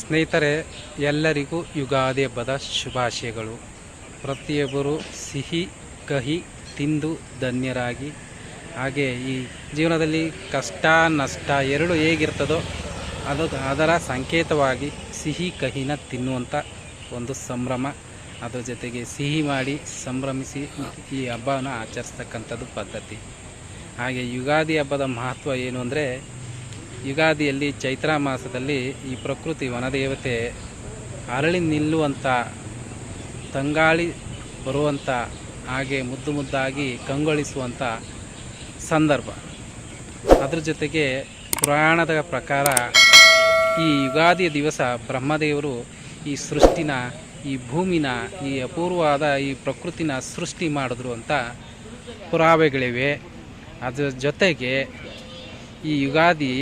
ಸ್ನೇಹಿತರೆ, ಎಲ್ಲರಿಗೂ ಯುಗಾದಿ ಹಬ್ಬದ ಶುಭಾಶಯಗಳು. ಪ್ರತಿಯೊಬ್ಬರು ಸಿಹಿ, ಕಹಿ, ತಿಂದು ಧನ್ಯರಾಗಿ. ಹಾಗೆ ಈ ಜೀವನದಲ್ಲಿ ಕಷ್ಟ, ನಷ್ಟ ಎರಡು ಹೇಗಿರ್ತದೋ ಅದು ಅದರ ಸಂಕೇತವಾಗಿ ಸಿಹಿ, ಕಹಿನ ತಿನ್ನುವಂಥ ಒಂದು ಸಂಭ್ರಮ. ಅದರ ಜೊತೆಗೆ ಸಿಹಿ ಮಾಡಿ ಸಂಭ್ರಮಿಸಿ ಈ ಹಬ್ಬನ ಆಚರಿಸ್ತಕ್ಕಂಥದ್ದು ಪದ್ಧತಿ. ಹಾಗೆ ಯುಗಾದಿ ಹಬ್ಬದ ಮಹತ್ವ ಏನು ಅಂದರೆ ಯುಗಾದಿಯಲ್ಲಿ ಚೈತ್ರ ಮಾಸದಲ್ಲಿ ಈ ಪ್ರಕೃತಿ ವನದೇವತೆ ಅರಳಿ ನಿಲ್ಲುವಂಥ ತಂಗಾಳಿ ಬರುವಂಥ ಹಾಗೆ ಮುದ್ದು ಮುದ್ದಾಗಿ ಕಂಗೊಳಿಸುವಂಥ ಸಂದರ್ಭ. ಅದ್ರ ಜೊತೆಗೆ ಪುರಾಣದ ಪ್ರಕಾರ ಈ ಯುಗಾದಿಯ ದಿವಸ ಬ್ರಹ್ಮದೇವರು ಈ ಸೃಷ್ಟಿನ, ಈ ಭೂಮಿನ, ಈ ಅಪೂರ್ವವಾದ ಈ ಪ್ರಕೃತಿನ ಸೃಷ್ಟಿ ಮಾಡಿದ್ರು ಅಂತ ಪುರಾವೆಗಳಿವೆ. ಅದರ ಜೊತೆಗೆ ಈ ಯುಗಾದಿ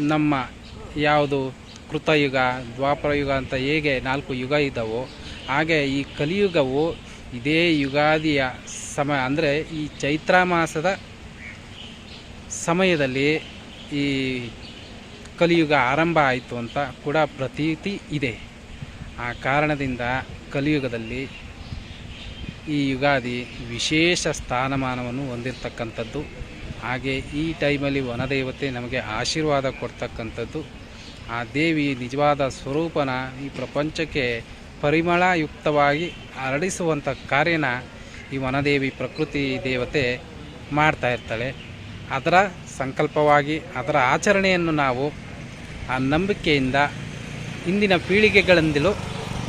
ನಮ್ಮ ಯಾವುದು ಕೃತಯುಗ, ದ್ವಾಪರಯುಗ ಅಂತ ಹೇಗೆ ನಾಲ್ಕು ಯುಗ ಇದ್ದಾವೋ, ಹಾಗೆ ಈ ಕಲಿಯುಗವು ಇದೇ ಯುಗಾದಿಯ ಸಮಯ ಅಂದರೆ ಈ ಚೈತ್ರ ಮಾಸದ ಸಮಯದಲ್ಲಿ ಈ ಕಲಿಯುಗ ಆರಂಭ ಆಯಿತು ಅಂತ ಕೂಡ ಪ್ರತೀತಿ ಇದೆ. ಆ ಕಾರಣದಿಂದ ಕಲಿಯುಗದಲ್ಲಿ ಈ ಯುಗಾದಿ ವಿಶೇಷ ಸ್ಥಾನಮಾನವನ್ನು ಹೊಂದಿರತಕ್ಕಂಥದ್ದು ಹಾಗೆ ಈ ಟೈಮಲ್ಲಿ ವನದೇವತೆ ನಮಗೆ ಆಶೀರ್ವಾದ ಕೊಡ್ತಕ್ಕಂಥದ್ದು. ಆ ದೇವಿ ನಿಜವಾದ ಸ್ವರೂಪನ ಈ ಪ್ರಪಂಚಕ್ಕೆ ಪರಿಮಳಯುಕ್ತವಾಗಿ ಹರಡಿಸುವಂಥ ಕಾರ್ಯನ ಈ ವನದೇವಿ ಪ್ರಕೃತಿ ದೇವತೆ ಮಾಡ್ತಾ ಇರ್ತಾಳೆ. ಅದರ ಸಂಕಲ್ಪವಾಗಿ ಅದರ ಆಚರಣೆಯನ್ನು ನಾವು ಆ ನಂಬಿಕೆಯಿಂದ ಇಂದಿನ ಪೀಳಿಗೆಗಳಿಂದಲೂ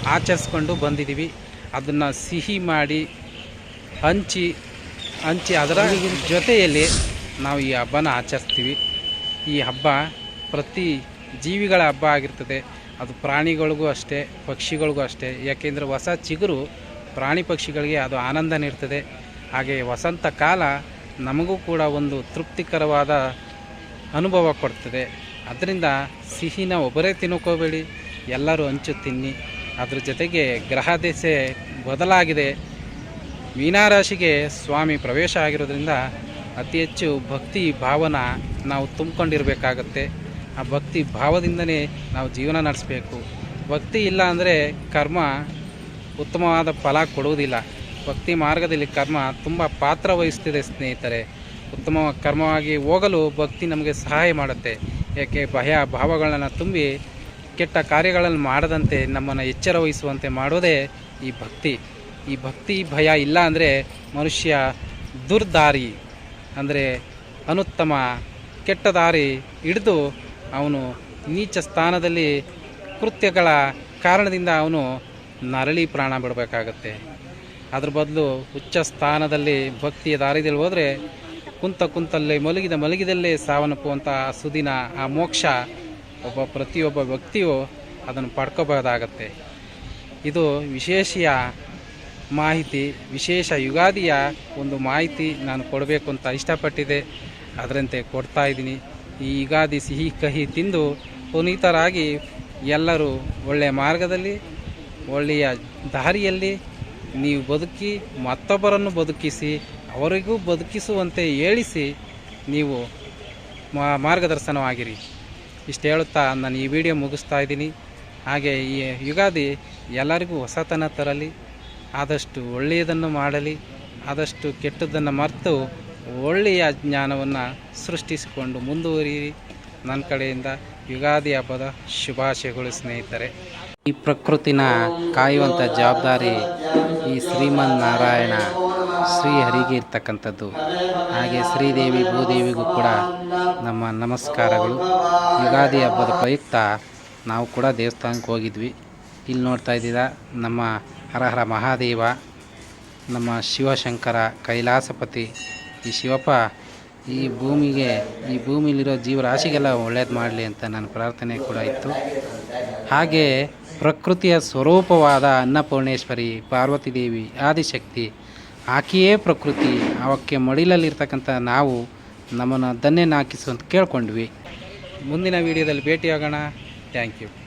ಆಚರಿಸ್ಕೊಂಡು ಬಂದಿದ್ದೀವಿ. ಅದನ್ನು ಸಿಹಿ ಮಾಡಿ ಹಂಚಿ ಹಂಚಿ ಅದರ ಜೊತೆಯಲ್ಲಿ ನಾವು ಈ ಹಬ್ಬನ ಆಚರಿಸ್ತೀವಿ. ಈ ಹಬ್ಬ ಪ್ರತಿ ಜೀವಿಗಳ ಹಬ್ಬ ಆಗಿರ್ತದೆ. ಅದು ಪ್ರಾಣಿಗಳಿಗೂ ಅಷ್ಟೇ, ಪಕ್ಷಿಗಳಿಗೂ ಅಷ್ಟೇ. ಯಾಕೆಂದರೆ ಹೊಸ ಚಿಗುರು ಪ್ರಾಣಿ ಪಕ್ಷಿಗಳಿಗೆ ಅದು ಆನಂದ ನೀಡ್ತದೆ. ಹಾಗೆ ವಸಂತ ಕಾಲ ನಮಗೂ ಕೂಡ ಒಂದು ತೃಪ್ತಿಕರವಾದ ಅನುಭವ ಕೊಡ್ತದೆ. ಅದರಿಂದ ಸಿಹಿನ ಒಬ್ಬರೇ ತಿನ್ಕೋಬೇಡಿ ಎಲ್ಲರೂ ಹಂಚು ತಿನ್ನಿ. ಅದ್ರ ಜೊತೆಗೆ ಗ್ರಹ ದೆಸೆ ಬದಲಾಗಿದೆ. ಮೀನಾರಾಶಿಗೆ ಸ್ವಾಮಿ ಪ್ರವೇಶ ಆಗಿರೋದ್ರಿಂದ ಅತಿ ಹೆಚ್ಚು ಭಕ್ತಿ ಭಾವನ ನಾವು ತುಂಬಿಕೊಂಡಿರಬೇಕಾಗತ್ತೆ. ಆ ಭಕ್ತಿ ಭಾವದಿಂದನೇ ನಾವು ಜೀವನ ನಡೆಸಬೇಕು. ಭಕ್ತಿ ಇಲ್ಲ ಅಂದರೆ ಕರ್ಮ ಉತ್ತಮವಾದ ಫಲ ಕೊಡುವುದಿಲ್ಲ. ಭಕ್ತಿ ಮಾರ್ಗದಲ್ಲಿ ಕರ್ಮ ತುಂಬ ಪಾತ್ರ ವಹಿಸ್ತಿದೆ ಸ್ನೇಹಿತರೆ. ಉತ್ತಮ ಕರ್ಮವಾಗಿ ಹೋಗಲು ಭಕ್ತಿ ನಮಗೆ ಸಹಾಯ ಮಾಡುತ್ತೆ. ಏಕೆ ಭಯ ಭಾವಗಳನ್ನು ತುಂಬಿ ಕೆಟ್ಟ ಕಾರ್ಯಗಳನ್ನು ಮಾಡದಂತೆ ನಮ್ಮನ್ನು ಎಚ್ಚರ ವಹಿಸುವಂತೆ ಮಾಡೋದೇ ಈ ಭಕ್ತಿ. ಈ ಭಕ್ತಿ ಭಯ ಇಲ್ಲ ಅಂದರೆ ಮನುಷ್ಯ ದುರ್ದಾರಿ. ಅಂದರೆ ಅನುತ್ತಮ ಕೆಟ್ಟ ದಾರಿ ಹಿಡಿದು ಅವನು ನೀಚ ಸ್ಥಾನದಲ್ಲಿ ಕೃತ್ಯಗಳ ಕಾರಣದಿಂದ ಅವನು ನರಳಿ ಪ್ರಾಣ ಬಿಡಬೇಕಾಗತ್ತೆ. ಅದ್ರ ಬದಲು ಉಚ್ಚ ಸ್ಥಾನದಲ್ಲಿ ಭಕ್ತಿಯ ದಾರಿದಲ್ಲಿ ಹೋದರೆ ಕುಂತ ಕುಂತಲ್ಲೇ ಮಲಗಿದ ಮಲಗಿದಲ್ಲೇ ಸಾವನ್ನಪ್ಪುವಂಥ ಸುದಿನ, ಆ ಮೋಕ್ಷ ಒಬ್ಬ ಪ್ರತಿಯೊಬ್ಬ ವ್ಯಕ್ತಿಯು ಅದನ್ನು ಪಡ್ಕೋಬಹುದಾಗತ್ತೆ. ಇದು ವಿಶೇಷಿಯ ಮಾಹಿತಿ, ವಿಶೇಷ ಯುಗಾದಿಯ ಒಂದು ಮಾಹಿತಿ ನಾನು ಕೊಡಬೇಕು ಅಂತ ಇಷ್ಟಪಟ್ಟಿದೆ ಅದರಂತೆ ಕೊಡ್ತಾ ಇದ್ದೀನಿ. ಈ ಯುಗಾದಿ ಸಿಹಿ ಕಹಿ ತಿಂದು ಪುನೀತರಾಗಿ ಎಲ್ಲರೂ ಒಳ್ಳೆಯ ಮಾರ್ಗದಲ್ಲಿ, ಒಳ್ಳೆಯ ದಾರಿಯಲ್ಲಿ ನೀವು ಬದುಕಿ, ಮತ್ತೊಬ್ಬರನ್ನು ಬದುಕಿಸಿ, ಅವರಿಗೂ ಬದುಕಿಸುವಂತೆ ಹೇಳಿಸಿ ನೀವು ಮಾರ್ಗದರ್ಶನವಾಗಿರಿ. ಇಷ್ಟು ಹೇಳುತ್ತಾ ನಾನು ಈ ವಿಡಿಯೋ ಮುಗಿಸ್ತಾ ಇದ್ದೀನಿ. ಹಾಗೆ ಈ ಯುಗಾದಿ ಎಲ್ಲರಿಗೂ ಹೊಸತನ ತರಲಿ. ಆದಷ್ಟು ಒಳ್ಳೆಯದನ್ನು ಮಾಡಲಿ, ಆದಷ್ಟು ಕೆಟ್ಟದ್ದನ್ನು ಮರೆತು ಒಳ್ಳೆಯ ಜ್ಞಾನವನ್ನು ಸೃಷ್ಟಿಸಿಕೊಂಡು ಮುಂದುವರಿಯಿರಿ. ನನ್ನ ಕಡೆಯಿಂದ ಯುಗಾದಿ ಹಬ್ಬದ ಶುಭಾಶಯಗಳು ಸ್ನೇಹಿತರೆ. ಈ ಪ್ರಕೃತಿನ ಕಾಯುವಂಥ ಜವಾಬ್ದಾರಿ ಈ ಶ್ರೀಮನ್ ನಾರಾಯಣ ಶ್ರೀಹರಿಗೆ ಇರ್ತಕ್ಕಂಥದ್ದು ಹಾಗೆ ಶ್ರೀದೇವಿ ಭೂದೇವಿಗೂ ಕೂಡ ನಮ್ಮ ನಮಸ್ಕಾರಗಳು. ಯುಗಾದಿ ಹಬ್ಬದ ಪ್ರಯುಕ್ತ ನಾವು ಕೂಡ ದೇವಸ್ಥಾನಕ್ಕೆ ಹೋಗಿದ್ವಿ. ಇಲ್ಲಿ ನೋಡ್ತಾ ಇದ್ದೀರಾ ನಮ್ಮ ಹರಹರ ಮಹಾದೇವ, ನಮ್ಮ ಶಿವಶಂಕರ ಕೈಲಾಸಪತಿ, ಈ ಶಿವಪ್ಪ ಈ ಭೂಮಿಗೆ, ಈ ಭೂಮಿಲಿರೋ ಜೀವರಾಶಿಗೆಲ್ಲ ಒಳ್ಳೇದು ಮಾಡಲಿ ಅಂತ ನನ್ನ ಪ್ರಾರ್ಥನೆ ಕೂಡ ಇತ್ತು. ಹಾಗೆ ಪ್ರಕೃತಿಯ ಸ್ವರೂಪವಾದ ಅನ್ನಪೂರ್ಣೇಶ್ವರಿ, ಪಾರ್ವತಿ ದೇವಿ, ಆದಿಶಕ್ತಿ, ಆಕೆಯೇ ಪ್ರಕೃತಿ, ಅವಕ್ಕೆ ಮಡಿಲಲ್ಲಿರ್ತಕ್ಕಂಥ ನಾವು ನಮ್ಮನ್ನು ಅಂತ ಕೇಳ್ಕೊಂಡ್ವಿ. ಮುಂದಿನ ವಿಡಿಯೋದಲ್ಲಿ ಭೇಟಿಯಾಗೋಣ. Thank you.